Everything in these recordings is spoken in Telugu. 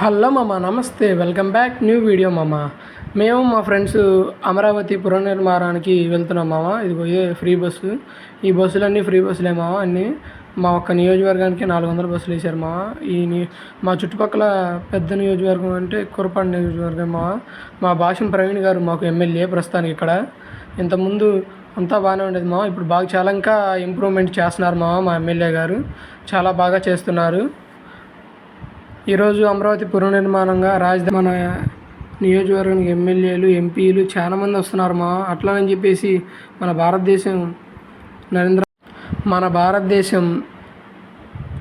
హలో మామ నమస్తే. Welcome back. న్యూ వీడియో మామ. మేము మా ఫ్రెండ్స్ అమరావతి పునర్నిర్మాణానికి వెళ్తున్నాం మామ. ఇది పోయే ఫ్రీ బస్సు. ఈ బస్సులన్నీ ఫ్రీ బస్సులే మామ అన్నీ. మా ఒక్క నియోజకవర్గానికి నాలుగు వందల బస్సులు వేశారు మామ. ఈ మా చుట్టుపక్కల పెద్ద నియోజకవర్గం అంటే కురపాడు నియోజకవర్గం మామ. మా భాషం ప్రవీణ్ గారు మాకు ఎమ్మెల్యే ప్రస్తుతానికి ఇక్కడ. ఇంతకుముందు అంతా బాగానే ఉండేది మామ. ఇప్పుడు బాగా చాలా ఇంకా ఇంప్రూవ్మెంట్ చేస్తున్నారు మామ మా ఎమ్మెల్యే గారు. చాలా బాగా చేస్తున్నారు. ఈరోజు అమరావతి పునర్నిర్మాణంగా రాజధాని మన నియోజకవర్గానికి ఎమ్మెల్యేలు ఎంపీలు చాలామంది వస్తున్నారు మా అట్లానని చెప్పేసి మన భారతదేశం నరేంద్ర మన భారతదేశం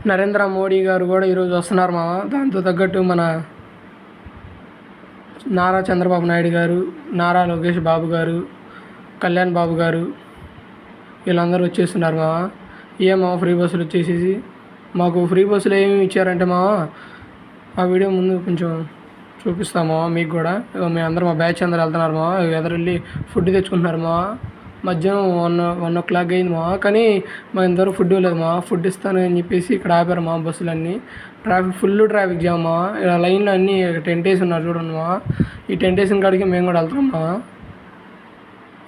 నరేంద్ర మోడీ గారు కూడా ఈరోజు వస్తున్నారు మామ దాంతో తగ్గట్టు మన నారా చంద్రబాబు నాయుడు గారు నారా లోకేష్ బాబు గారు కళ్యాణ్ బాబు గారు వీళ్ళందరూ వచ్చేస్తున్నారు మామ ఏ మా ఫ్రీ బస్సులు వచ్చేసేసి మాకు ఫ్రీ బస్సులు ఏమేమి ఇచ్చారంటే మావా ఆ వీడియో ముందు కొంచెం చూపిస్తాము? మీకు కూడా. ఇగో మీ అందరూ మా బ్యాచ్ అందరు వెళ్తున్నారు మా. ఎదురు వెళ్ళి ఫుడ్ తెచ్చుకుంటున్నారు మా. మధ్యాహ్నం వన్ వన్ ఓ క్లాక్ అయింది మా. కానీ మా ఇంతవరకు ఫుడ్ ఇవ్వలేదు మా. ఫుడ్ ఇస్తాను అని చెప్పేసి ఇక్కడ ఆపారు మా బస్సులన్నీ. ట్రాఫిక్ ఫుల్ ట్రాఫిక్ జామ్ మా. ఇలా లైన్లో అన్నీ టెంట్ వేసి ఉన్నారు చూడండి మా. ఈ టెంట్ వేసిన కాడికి మేము కూడా వెళ్తున్నాం మా.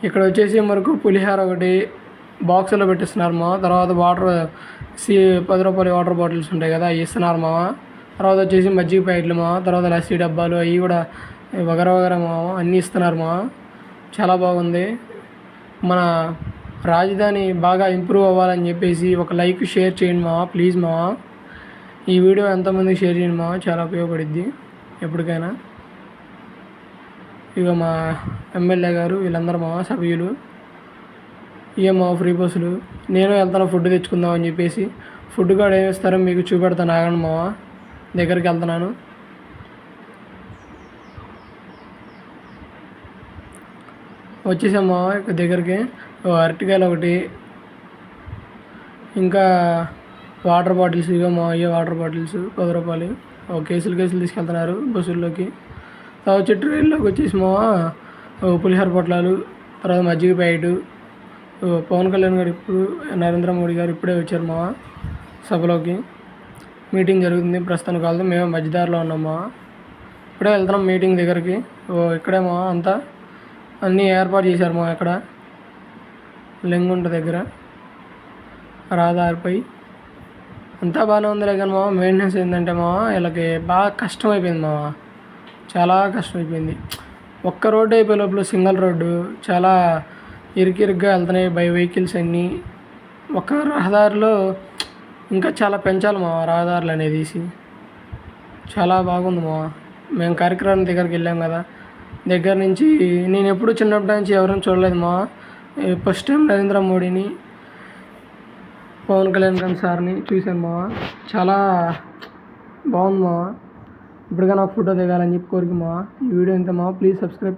ఇక్కడ వచ్చేసి మనకు పులిహార ఒకటి బాక్సులో పెట్టిస్తున్నారు మా. తర్వాత వాటర్ సి పది రూపాయల వాటర్ బాటిల్స్ ఉంటాయి కదా అవి ఇస్తున్నారు మా. తర్వాత వచ్చేసి మజ్జిగ ప్యాకెట్లు మా తర్వాత లస్సీ డబ్బాలు అవి కూడా వగర వగర మా అన్నీ ఇస్తున్నారు మా. చాలా బాగుంది. మన రాజధాని బాగా ఇంప్రూవ్ అవ్వాలని చెప్పేసి ఒక లైక్ షేర్ చేయండి మా ప్లీజ్ మా. ఈ వీడియో ఎంతమందికి షేర్ చేయండి మా చాలా ఉపయోగపడిద్ది ఎప్పటికైనా. ఇక మా ఎమ్మెల్యే గారు వీళ్ళందరూ మా సభ్యులు. ఇక మా ఫ్రీ బస్సులు. నేను వెళ్తాను ఫుడ్ తెచ్చుకుందాం అని చెప్పేసి. ఫుడ్ కూడా ఏమి ఇస్తారో మీకు చూపెడతాను ఆగండి మావా దగ్గరికి వెళ్తున్నాను. వచ్చేసాం మావా ఇక దగ్గరికి. అరటికాయలు ఒకటి ఇంకా వాటర్ బాటిల్స్ ఇక మా అయ్యే వాటర్ బాటిల్స్ పది రూపాయలు. ఒక కేసులు కేసులు తీసుకెళ్తున్నారు బస్సుల్లోకి. తర్వాత వచ్చి ట్రైన్లోకి వచ్చేసి మా పులిహోర పొట్లాలు తర్వాత మజ్జిగ ప్యాకెట్. పవన్ కళ్యాణ్ గారు ఇప్పుడు నరేంద్ర మోడీ గారు ఇప్పుడే వచ్చారు మా సభలోకి. మీటింగ్ జరుగుతుంది. ప్రస్తుతానికి కాదు మేము మధ్యదారిలో ఉన్నామా? ఇప్పుడే వెళ్తున్నాం మీటింగ్ దగ్గరికి. ఓ ఇక్కడేమో అంతా అన్నీ ఏర్పాటు చేశారు మా ఇక్కడ లింగుంట దగ్గర. రహదారిపై. అంతా బాగానే ఉందిలే కానీ మావా మెయింటెనెన్స్ ఏంటంటే మావా వీళ్ళకి బాగా కష్టం అయిపోయింది మా చాలా కష్టం అయిపోయింది ఒక్క రోడ్డు అయిపోయే లోపల సింగిల్ రోడ్డు చాలా ఇరుకిరుగ్గా వెళ్తున్నాయి బై వెహికల్స్ అన్నీ. ఒక రహదారిలో ఇంకా చాలా పెంచాలి మా రహదారులు అనేది తీసి. చాలా బాగుంది మా మేము కార్యక్రమం దగ్గరికి వెళ్ళాం కదా. దగ్గర నుంచి నేను ఎప్పుడు చిన్నప్పటి నుంచి ఎవరైనా చూడలేదు మా ఫస్ట్ టైం నరేంద్ర మోడీని పవన్ కళ్యాణ్ గారి సార్ని చూశాను మా చాలా బాగుంది మా ఇప్పటికైనా నాకు ఫోటో దిగాలని చెప్పి కోరిక మా ఈ వీడియో ఇంత మా ప్లీజ్ సబ్స్క్రైబ్